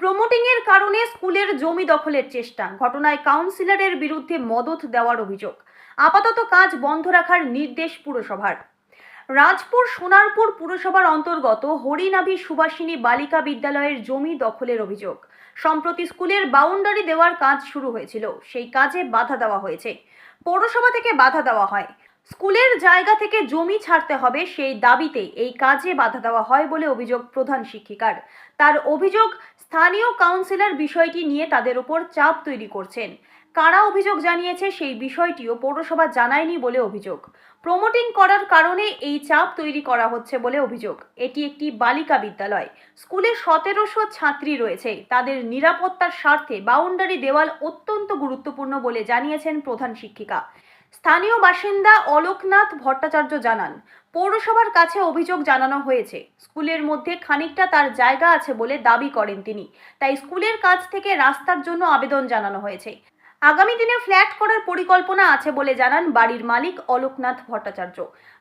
প্রমোটিংয়ের কারণে স্কুলের জমি দখলের চেষ্টা, ঘটনায় কাউন্সিলরের বিরুদ্ধে মদত দেওয়ার অভিযোগ। আপাতত কাজ বন্ধ রাখার নির্দেশ পুরসভার। রাজপুর সোনারপুর পুরসভার অন্তর্গত হরিনাভি সুভাষিনী বালিকা বিদ্যালয়ের জমি দখলের অভিযোগ। সম্প্রতি স্কুলের বাউন্ডারি দেওয়ার কাজ শুরু হয়েছিল। সেই কাজে বাধা দেওয়া হয়েছে। পৌরসভা থেকে বাধা দেওয়া হয়। স্কুলের জায়গা থেকে জমি ছাড়তে হবে সেই দাবিতে এই কাজে বাধা দেওয়া হয় বলে অভিযোগ প্রধান শিক্ষিকার। তার অভিযোগ স্থানীয় কাউন্সিলর বিষয়টি নিয়ে তাদের উপর চাপ তৈরি করছেন। কারা অভিযোগ জানিয়েছে সেই বিষয়টিও পৌরসভা জানায়নি বলে অভিযোগ। প্রমোটিং করার কারণে এই চাপ তৈরি করা হচ্ছে বলে অভিযোগ। এটি একটি বালিকা বিদ্যালয়। স্কুলে সতেরোশো ছাত্রী রয়েছে। তাদের নিরাপত্তার স্বার্থে বাউন্ডারি দেওয়াল অত্যন্ত গুরুত্বপূর্ণ বলে জানিয়েছেন প্রধান শিক্ষিকা। স্থানীয় বাসিন্দা অলোকনাথ ভট্টাচার্য জানান, পৌরসভার কাছে অভিযোগ জানানো হয়েছে। স্কুলের মধ্যে খানিকটা তার জায়গা আছে বলে দাবি করেন তিনি। তাই স্কুলের কাছ থেকে রাস্তার জন্য আবেদন জানানো হয়েছে। আগামী দিনে ফ্ল্যাট করার পরিকল্পনা আছে বলে জানান বাড়ির মালিক অলোকনাথ ভট্টাচার্য।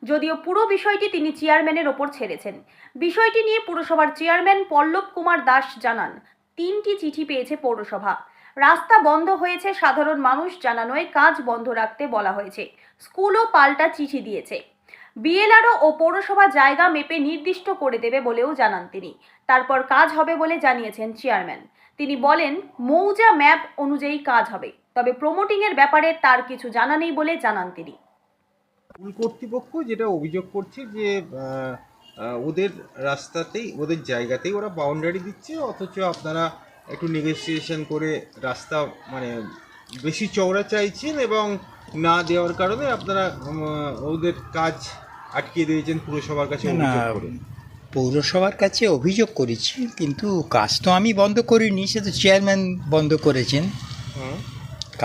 যদিও পুরো বিষয়টি তিনি চেয়ারম্যানের ওপর ছেড়েছেন। বিষয়টি নিয়ে পুরসভার চেয়ারম্যান পল্লব কুমার দাস জানান, তিনটি চিঠি পেয়েছে পৌরসভা। রাস্তা বন্ধ হয়েছে সাধারণ মানুষ জানানোয় কাজ বন্ধ রাখতে বলা হয়েছে। স্কুলও পাল্টা চিঠি দিয়েছে। বিএলআরও ও পৌরসভা জায়গা মেপে নির্দিষ্ট করে দেবে বলেও জানান তিনি। তারপর কাজ হবে বলে জানিয়েছেন চেয়ারম্যান। তিনি বলেন, মৌজা ম্যাপ অনুযায়ী কাজ হবে, তবে প্রমোটিংয়ের ব্যাপারে তার কিছু জানা নেই বলে জানান তিনি। স্কুল কর্তৃপক্ষ যেটা অভিযোগ করছে যে ওদের রাস্তাতেই, ওদের জায়গাতেই ওরা বাউন্ডারি দিচ্ছে, অথচ আপনারা একটু নেগোসিয়েশন করে রাস্তা মানে বেশি চওড়া চাইছেন এবং না দেওয়ার কারণে আপনারা ওদের কাজ আটকে দিয়েছেন পুরসভার কাছে না পৌরসভার কাছে অভিযোগ করেছি কিন্তু কাজ তো আমি বন্ধ করিনি সে তো চেয়ারম্যান বন্ধ করেছেন।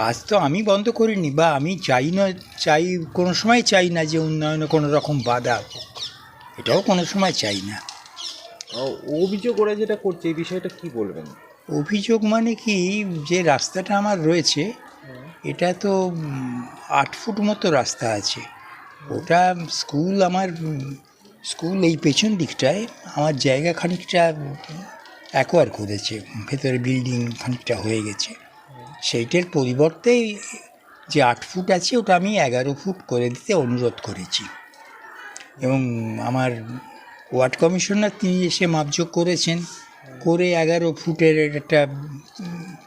কাজ তো আমি বন্ধ করিনি বা আমি চাই না চাই কোনো সময় চাই না যে উন্নয়নে কোনো রকম বাধা এটাও কোনো সময় চাই না। অভিযোগ ওরা যেটা করছে এই বিষয়টা কি বলবেন? অভিযোগ মানে কি? যে রাস্তাটা আমার রয়েছে, এটা তো আট ফুট মতো রাস্তা আছে। ওটা স্কুল আমার, স্কুল এই পেছন দিকটায়, আমার জায়গা খানিকটা অ্যাকোয়ার করেছে। ভেতরে বিল্ডিং খানিকটা হয়ে গেছে। সেইটার পরিবর্তে যে আট ফুট আছে, ওটা আমি এগারো ফুট করে দিতে অনুরোধ করেছি। এবং আমার ওয়ার্ড কমিশনার তিনি এসে মাপযোগ করেছেন। করে এগারো ফুটের একটা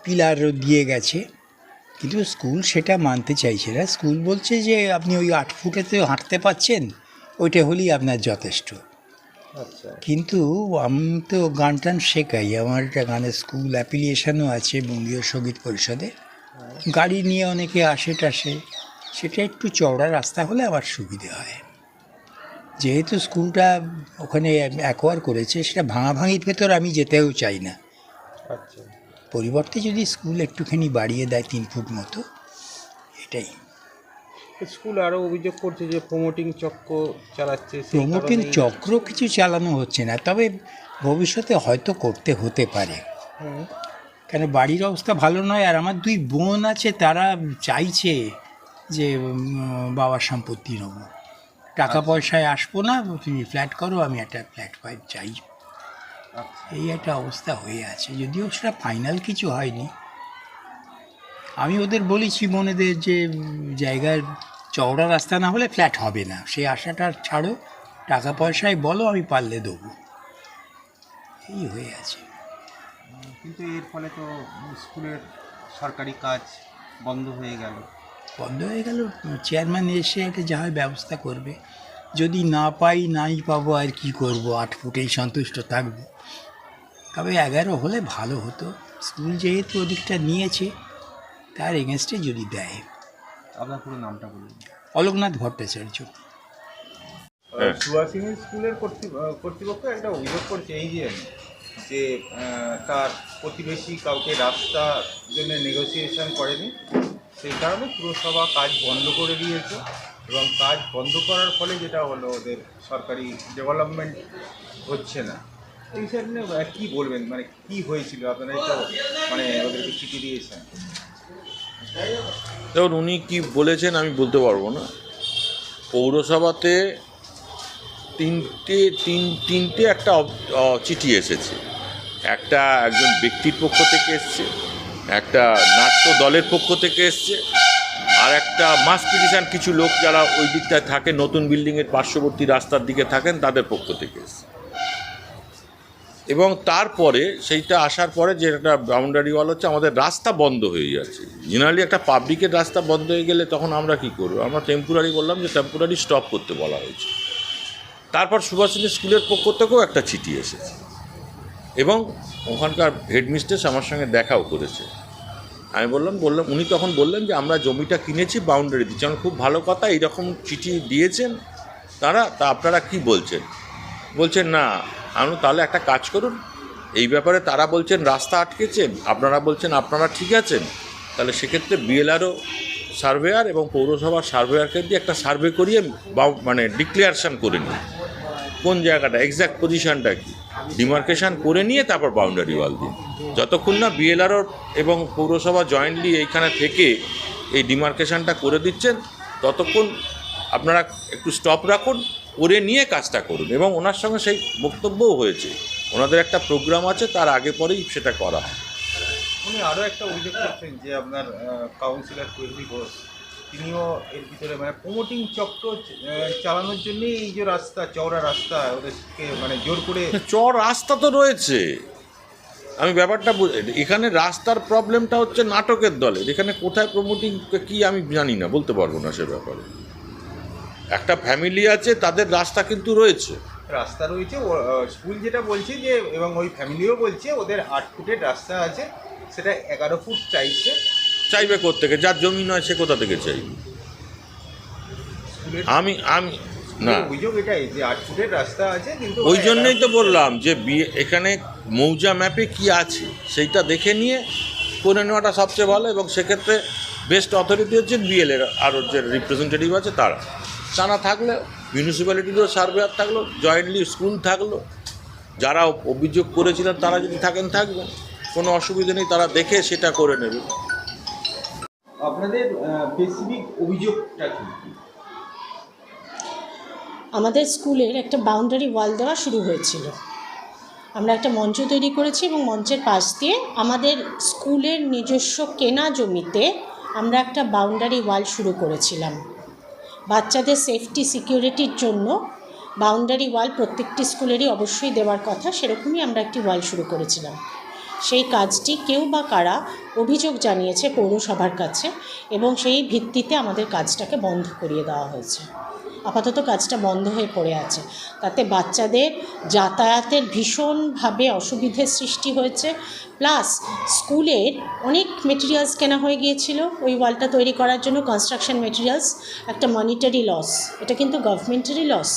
পিলার দিয়ে গেছে। কিন্তু স্কুল সেটা মানতে চাইছে না। স্কুল বলছে যে আপনি ওই আট ফুটেতে হাঁটতে পাচ্ছেন ওইটা হলেই আপনার যথেষ্ট। আচ্ছা। কিন্তু আমি তো গান টান শেখাই। আমার একটা গানের স্কুল অ্যাপ্লিকেশনও আছে বঙ্গীয় সংগীত পরিষদে। গাড়ি নিয়ে অনেকে আসে টাসে সেটা একটু চওড়া রাস্তা হলে আমার সুবিধে হয়। যেহেতু স্কুলটা ওখানে অ্যাকোয়ার করেছে সেটা ভাঙাভাঙির ভেতর আমি যেতেও চাই না। আচ্ছা। পরিবর্তে যদি স্কুল একটুখানি বাড়িয়ে দেয় তিন ফুট মতো এটাই। স্কুল আরও অভিযোগ করছে যে প্রমোটিং চক্র চালাচ্ছে প্রমোটিং চক্র কিছু চালানো হচ্ছে না তবে ভবিষ্যতে হয়তো করতে হতে পারে। কেন বাড়ির অবস্থা ভালো নয় আর আমার দুই বোন আছে তারা চাইছে যে বাবার সম্পত্তি নেব। টাকা পয়সায় আসব না তুমি ফ্ল্যাট করো আমি একটা ফ্ল্যাট পাই চাই। আচ্ছা। এই একটা অবস্থা হয়ে আছে যদিও সেটা ফাইনাল কিছু হয়নি। আমি ওদের বলেছি মনেদের যে জায়গার চওড়া রাস্তা না হলে ফ্ল্যাট হবে না। সেই আশাটা ছাড়ো টাকা পয়সায় বলো আমি পারলে দেবো। এই হয়ে আছে। কিন্তু এর ফলে তো স্কুলের সরকারি কাজ বন্ধ হয়ে গেল। বন্ধ হয়ে গেল। চেয়ারম্যান এসে একটা যা হয় ব্যবস্থা করবে। যদি না পাই নাই পাবো আর কি করব? আট ফুটেই সন্তুষ্ট থাকব। তবে এগারো হলে ভালো হতো। স্কুল যেহেতু ওদিকটা নিয়েছে তার এগেনস্টে যদি দেয়। আপনার পুরো নামটা বলুন। অলোকনাথ ভট্টাচার্য। সুহাসিনী স্কুলের কর্তৃপক্ষ একটা অভিযোগ করছে এই যে যে তার প্রতিবেশী কাউকে রাস্তার জন্য নেগোসিয়েশন করেনি। সেই কারণে পুরসভা কাজ বন্ধ করে দিয়েছে এবং কাজ বন্ধ করার ফলে যেটা হলো ওদের সরকারি ডেভেলপমেন্ট হচ্ছে না। এই আপনি কী বলবেন? মানে কি হয়েছিল? আপনারা এটা মানে ওদেরকে চিঠি দিয়েছেন। দেখুন, উনি কি বলেছেন আমি বলতে পারব না। পৌরসভাতে তিনটে, তিন, তিনটে একটা চিঠি এসেছে। একটা একজন ব্যক্তির পক্ষ থেকে এসছে। একটা নাট্য দলের পক্ষ থেকে এসছে, আর একটা মাস পিটিশন কিছু লোক যারা ওই দিকটায় থাকে, নতুন বিল্ডিংয়ের পার্শ্ববর্তী রাস্তার দিকে থাকেন, তাদের পক্ষ থেকে এসছে। এবং তারপরে সেইটা আসার পরে যে একটা বাউন্ডারি ওয়াল হচ্ছে, আমাদের রাস্তা বন্ধ হয়ে যাচ্ছে। জেনারেলি একটা পাবলিকের রাস্তা বন্ধ হয়ে গেলে তখন আমরা কি করব? আমরা টেম্পোরারি বললাম যে টেম্পোরারি স্টপ করতে বলা হয়েছে। তারপর সুভাষিনী স্কুলের পক্ষ থেকেও একটা চিঠি এসেছে। এবং ওখানকার হেডমিস্ট্রেস আমার সঙ্গে দেখাও করেছে। আমি বললাম বললাম, উনি তখন বললেন যে, আমরা জমিটা কিনেছি বাউন্ডারি দিচ্ছি। আমার খুব ভালো কথা, এইরকম চিঠি দিয়েছেন তারা, তা আপনারা কি বলছেন? বলছেন, না, আমি, তাহলে একটা কাজ করুন, এই ব্যাপারে তারা বলছেন রাস্তা আটকেছেন, আপনারা বলছেন আপনারা ঠিক আছেন, তাহলে সেক্ষেত্রে বিএলআরও সার্ভেয়ার এবং পৌরসভার সার্ভেয়ারকে দিয়ে একটা সার্ভে করিয়ে মানে ডিক্লেয়ারেশন করে নিন। কোন জায়গাটা এক্স্যাক্ট পজিশনটা কি? ডিমার্কেশন করে নিয়ে তারপর বাউন্ডারি ওয়াল দিন যতক্ষণ না বিএলআরও এবং পৌরসভা জয়েন্টলি এইখানে থেকে এই ডিমার্কেশনটা করে দিচ্ছেন, ততক্ষণ আপনারা একটু স্টপ রাখুন, করে নিয়ে কাজটা করুন। এবং ওনার সঙ্গে সেই বক্তব্যও হয়েছে। ওনাদের একটা প্রোগ্রাম আছে, তার আগে পরেই সেটা করা হয়। উনি আরও একটা অভিযোগ করছেন যে আপনার কাউন্সিলর কৈরি ঘোষ তিনিও এর ভিতরে মানে প্রমোটিং চক্র চালানোর জন্যই এই যে রাস্তা চওড়া রাস্তা ওদেরকে মানে জোর করে চর রাস্তা তো রয়েছে। আমি ব্যাপারটা এখানে রাস্তার প্রবলেমটা হচ্ছে নাটকের দলে। এখানে কোথায় প্রমোটিং কি আমি জানি না বলতে পারব না সে ব্যাপারে। একটা ফ্যামিলি আছে তাদের রাস্তা কিন্তু রয়েছে। রাস্তা রয়েছে স্কুল যেটা বলছে যে এবং ওই ফ্যামিলিও বলছে ওদের আট ফুটের রাস্তা আছে সেটা এগারো ফুট চাইছে চাইবে থেকে যার জমি নয় সে কোথা থেকে চাইবে? আমি আমি না। ওই জন্যই তো বললাম যে বিয়ে এখানে মৌজা ম্যাপে কি আছে সেইটা দেখে নিয়ে করে নেওয়াটা সবচেয়ে ভালো এবং সেক্ষেত্রে বেস্ট অথরিটি হচ্ছে বিএলএর আর ওর যে রিপ্রেজেন্টেটিভ আছে তারা। তারা থাকলে মিউনিসিপ্যালিটিরও সার্ভেয়ার থাকল জয়েন্টলি স্কুল থাকল। যারা অভিযোগ করেছিলেন তারা যদি থাকেন থাকবেন। কোনো অসুবিধা নেই তারা দেখে সেটা করে নেবে। আপনাদের স্পেসিফিক অভিযোগটা কি? আমাদের স্কুলের একটা বাউন্ডারি ওয়াল দেওয়া শুরু হয়েছিল। আমরা একটা মঞ্চ তৈরি করেছি এবং মঞ্চের পাশ দিয়ে আমাদের স্কুলের নিজস্ব কেনা জমিতে আমরা একটা বাউন্ডারি ওয়াল শুরু করেছিলাম। বাচ্চাদের সেফটি সিকিউরিটির জন্য বাউন্ডারি ওয়াল প্রত্যেকটি স্কুলেরই অবশ্যই দেওয়ার কথা, সেরকমই আমরা একটি ওয়াল শুরু করেছিলাম। সেই কাজটি কেউ বা কারা অভিযোগ জানিয়েছে পৌরসভার কাছে এবং সেই ভিত্তিতে আমাদের কাজটাকে বন্ধ করিয়ে দেওয়া হয়েছে। আপাতত কাজটা বন্ধ হয়ে পড়ে আছে। তাতে বাচ্চাদের যাতায়াতের ভীষণভাবে অসুবিধের সৃষ্টি হয়েছে। প্লাস স্কুলের অনেক মেটেরিয়ালস কেনা হয়ে গিয়েছিল। ওই ওয়ালটা তৈরি করার জন্য কনস্ট্রাকশন মেটেরিয়ালস একটা মনিটারি লস এটা কিন্তু গভর্নমেন্টেরই লস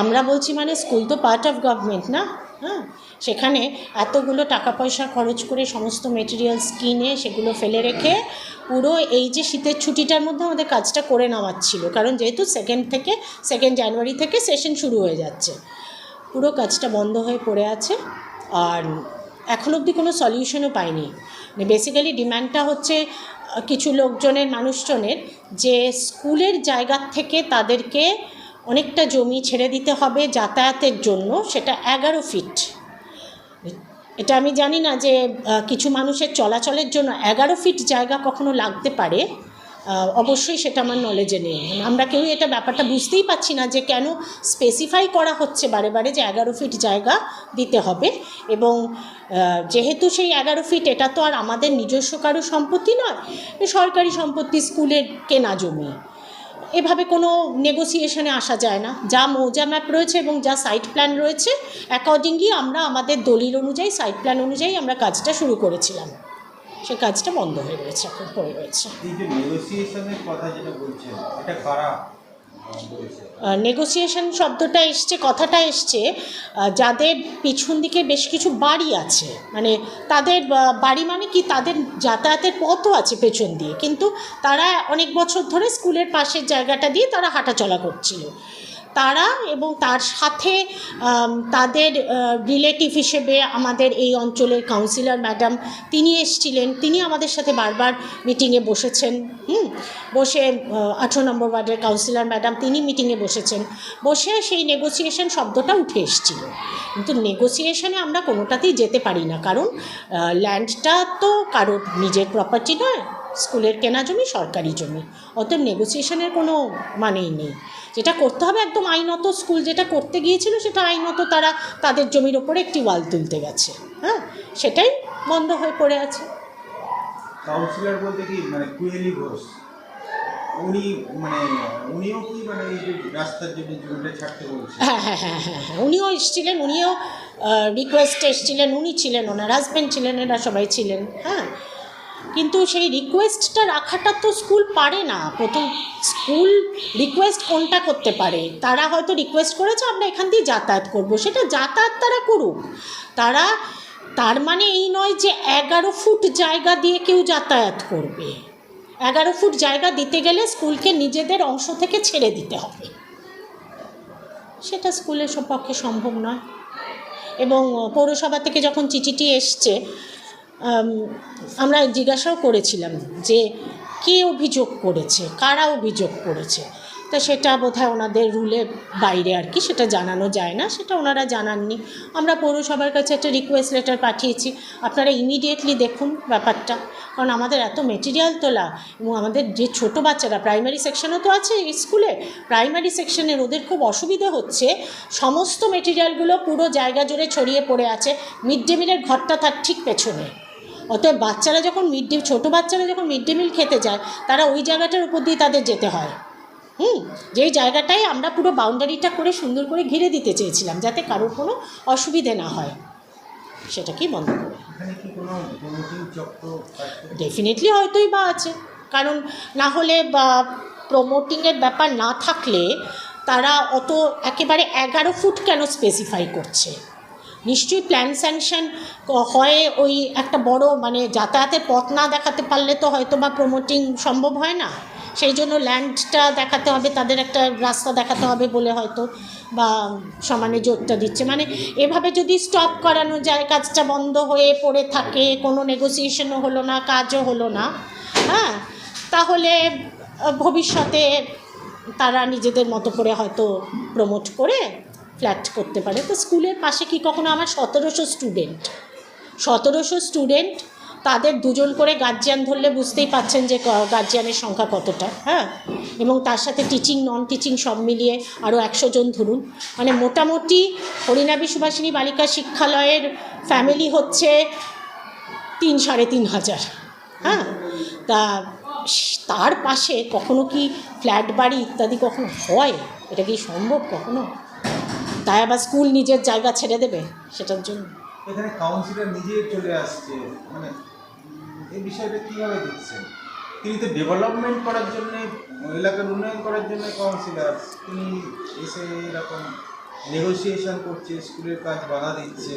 আমরা বলছি মানে স্কুল তো পার্ট অফ গভর্নমেন্ট না? হ্যাঁ? সেখানে এতগুলো টাকা পয়সা খরচ করে সমস্ত মেটেরিয়ালস কিনে সেগুলো ফেলে রেখে পুরো এই যে শীতের ছুটিটার মধ্যে আমাদের কাজটা করে নেওয়ার ছিল। কারণ যেহেতু সেকেন্ড থেকে সেকেন্ড জানুয়ারি থেকে সেশন শুরু হয়ে যাচ্ছে। পুরো কাজটা বন্ধ হয়ে পড়ে আছে আর এখন অবধি কোনো সলিউশনও পাইনি। মানে বেসিক্যালি ডিমান্ডটা হচ্ছে কিছু লোকজনের, মানুষজনের যে স্কুলের জায়গা থেকে তাদেরকে অনেকটা জমি ছেড়ে দিতে হবে যাতায়াতের জন্য, সেটা এগারো ফিট এটা আমি জানি না যে কিছু মানুষের চলাচলের জন্য এগারো ফিট জায়গা কখনো লাগতে পারে অবশ্যই সেটা আমার নলেজে নেই। আমরা কেউ এটা ব্যাপারটা বুঝতেই পারছি না যে কেন স্পেসিফাই করা হচ্ছে বারে বারে যে এগারো ফিট জায়গা দিতে হবে এবং যেহেতু সেই এগারো ফিট এটা তো আর আমাদের নিজস্ব কারও সম্পত্তি নয়, সরকারি সম্পত্তি, স্কুলের কেনা জমি। এভাবে কোনো নেগোসিয়েশনে আসা যায় না। যা মৌজা ম্যাপ রয়েছে এবং যা সাইট প্ল্যান রয়েছে অ্যাকর্ডিংলি আমরা আমাদের দলিল অনুযায়ী সাইট প্ল্যান অনুযায়ী আমরা কাজটা শুরু করেছিলাম। সে কাজটা বন্ধ হয়ে রয়েছে, এখন পড়ে রয়েছে। নেগোসিয়েশন শব্দটা এসছে, কথাটা এসছে যাদের পিছন দিকে বেশ কিছু বাড়ি আছে মানে তাদের বাড়ি মানে কি, তাদের যাতায়াতের পথও আছে পেছন দিয়ে, কিন্তু তারা অনেক বছর ধরে স্কুলের পাশের জায়গাটা দিয়ে তারা হাঁটাচলা করছিল। তারা এবং তার সাথে তাদের রিলেটিভ হিসেবে আমাদের এই অঞ্চলের কাউন্সিলর ম্যাডাম তিনি এসছিলেন। তিনি আমাদের সাথে বারবার মিটিংয়ে বসেছেন। হুম? বসে আঠেরো নম্বর ওয়ার্ডের কাউন্সিলর ম্যাডাম তিনি মিটিংয়ে বসেছেন। বসে সেই নেগোসিয়েশন শব্দটা উঠে এসেছিল। কিন্তু নেগোসিয়েশনে আমরা কোনোটাতেই যেতে পারি না। কারণ ল্যান্ডটা তো কারোর নিজের প্রপার্টি নয় স্কুলের কেনা জমি, সরকারি জমি। অতএব নেগোসিয়েশনের কোনো মানেই নেই। যেটা করতে হবে একদম আইনত স্কুল যেটা করতে গিয়েছিল সেটা আইনত তারা তাদের জমির ওপরে একটি ওয়াল তুলতে গেছে। হ্যাঁ সেটাই বন্ধ হয়ে পড়ে আছে। কাউন্সিলর বলতে কি মানে ঘোষ উনি মানে উনিও কি মানে রাস্তার জন্য জমিটা ছাড়তে বলছে? হ্যাঁ হ্যাঁ হ্যাঁ হ্যাঁ হ্যাঁ উনিও এসেছিলেন উনিও রিকোয়েস্টে এসেছিলেন উনি ছিলেন ওনার হাজব্যান্ড ছিলেন এরা সবাই ছিলেন। হ্যাঁ কিন্তু সেই রিকোয়েস্টটা রাখাটা তো স্কুল পারে না। প্রথম স্কুল রিকোয়েস্ট কোনটা করতে পারে? তারা হয়তো রিকোয়েস্ট করেছে, আমরা এখান দিয়ে যাতায়াত করব। সেটা যাতায়াত তারা করুক। তারা, তার মানে এই নয় যে এগারো ফুট জায়গা দিয়ে কেউ যাতায়াত করবে। এগারো ফুট জায়গা দিতে গেলে স্কুলকে নিজেদের অংশ থেকে ছেড়ে দিতে হবে। সেটা স্কুলের সব পক্ষে সম্ভব নয়। এবং পৌরসভা থেকে যখন চিঠিটি এসছে আমরা জিজ্ঞাসাও করেছিলাম যে কে অভিযোগ করেছে, কারা অভিযোগ করেছে? তা সেটা বোধহয় ওনাদের রুলের বাইরে আর কি, সেটা জানানো যায় না, সেটা ওনারা জানাননি। আমরা পৌরসভার কাছে একটা রিকোয়েস্ট লেটার পাঠিয়েছি, আপনারা ইমিডিয়েটলি দেখুন ব্যাপারটা, কারণ আমাদের এত মেটেরিয়াল তোলা এবং আমাদের যে ছোট বাচ্চারা প্রাইমারি সেকশনও তো আছে স্কুলে প্রাইমারি সেকশনের ওদের খুব অসুবিধে হচ্ছে, সমস্ত মেটেরিয়ালগুলো পুরো জায়গা জুড়ে ছড়িয়ে পড়ে আছে মিড ডে মিলের ঘরটা তার ঠিক পেছনে। অতএব বাচ্চারা যখন মিড ডে ছোটো বাচ্চারা যখন মিড ডে মিল খেতে যায় তারা ওই জায়গাটার উপর দিয়ে তাদের যেতে হয়। হুম? যেই জায়গাটায় আমরা পুরো বাউন্ডারিটা করে সুন্দর করে ঘিরে দিতে চেয়েছিলাম যাতে কারোর কোনো অসুবিধে না হয়। সেটাকেই বন্ধ করে কি কাজ করছে? ডেফিনেটলি হয়তোই বা আছে। কারণ না হলে বা প্রমোটিংয়ের ব্যাপার না থাকলে তারা অত একেবারে এগারো ফুট কেন স্পেসিফাই করছে? নিশ্চয়ই প্ল্যান স্যাংশন হয় ওই একটা বড় মানে যাতায়াতের পথ না দেখাতে পারলে তো হয়তো বা প্রমোটিং সম্ভব হয় না। সেই জন্য ল্যান্ডটা দেখাতে হবে, তাদের একটা রাস্তা দেখাতে হবে বলে হয়তো বা সমানে জোরটা দিচ্ছে। মানে এভাবে যদি স্টপ করানো যায়, কাজটা বন্ধ হয়ে পড়ে থাকে, কোনো নেগোসিয়েশনও হলো না, কাজও হলো না হ্যাঁ তাহলে ভবিষ্যতে তারা নিজেদের মতো করে হয়তো প্রমোট করে ফ্ল্যাট করতে পারে। তো স্কুলের পাশে কি কখনো আমার সতেরোশো স্টুডেন্ট সতেরোশো স্টুডেন্ট তাদের দুজন করে গার্জিয়ান ধরলে বুঝতেই পাচ্ছেন যে গার্জিয়ানের সংখ্যা কতটা হ্যাঁ? এবং তার সাথে টিচিং নন টিচিং সব মিলিয়ে আরও একশো জন ধরুন। মানে মোটামুটি হরিনাবি সুভাষিনী বালিকা শিক্ষালয়ের ফ্যামিলি হচ্ছে তিন সাড়ে তিন হাজার হ্যাঁ? তা তার পাশে কখনো কি ফ্ল্যাট বাড়ি ইত্যাদি কখনো হয়? এটা কি সম্ভব কখনো? তাই আবার স্কুল নিজের জায়গা ছেড়ে দেবে সেটার জন্য। এখানে কাউন্সিলর নিজে চলে আসছে মানে এই বিষয়টা কীভাবে দেখছেন? তিনি তো ডেভেলপমেন্ট করার জন্য, এলাকার উন্নয়ন করার জন্য কাউন্সিলর তিনি এসে এরকম নেগোসিয়েশন করছে, স্কুলের কাজ বাধা দিচ্ছে।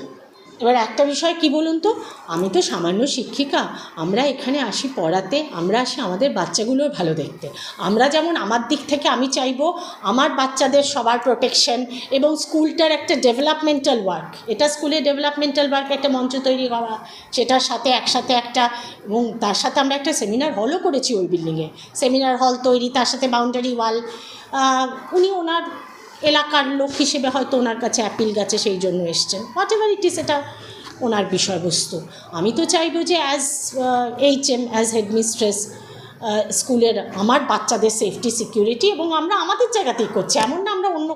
এবার একটা বিষয় কি বলুন তো? আমি তো সামান্য শিক্ষিকা। আমরা এখানে আসি পড়াতে, আমরা আসি আমাদের বাচ্চাগুলোর ভালো দেখতে। আমরা যেমন আমার দিক থেকে আমি চাইব, আমার বাচ্চাদের সবার প্রোটেকশন এবং স্কুলটার একটা ডেভেলপমেন্টাল ওয়ার্ক এটা স্কুলে ডেভেলপমেন্টাল ওয়ার্ক একটা মঞ্চ তৈরি করা, সেটার সাথে একসাথে একটা এবং তার সাথে আমরা একটা সেমিনার হলও করেছি ওই বিল্ডিংয়ে সেমিনার হল তৈরি, তার সাথে বাউন্ডারি ওয়াল উনি ওনার এলাকার লোক হিসেবে হয়তো ওনার কাছে অ্যাপিল গেছে, সেই জন্য এসছেন হোয়াট এভার ইট ইস এটা ওনার বিষয়বস্তু। আমি তো চাইব যে as H M as headmistress স্কুলের আমার বাচ্চাদের সেফটি সিকিউরিটি এবং আমরা আমাদের জায়গাতেই করছি। এমন না আমরা অন্য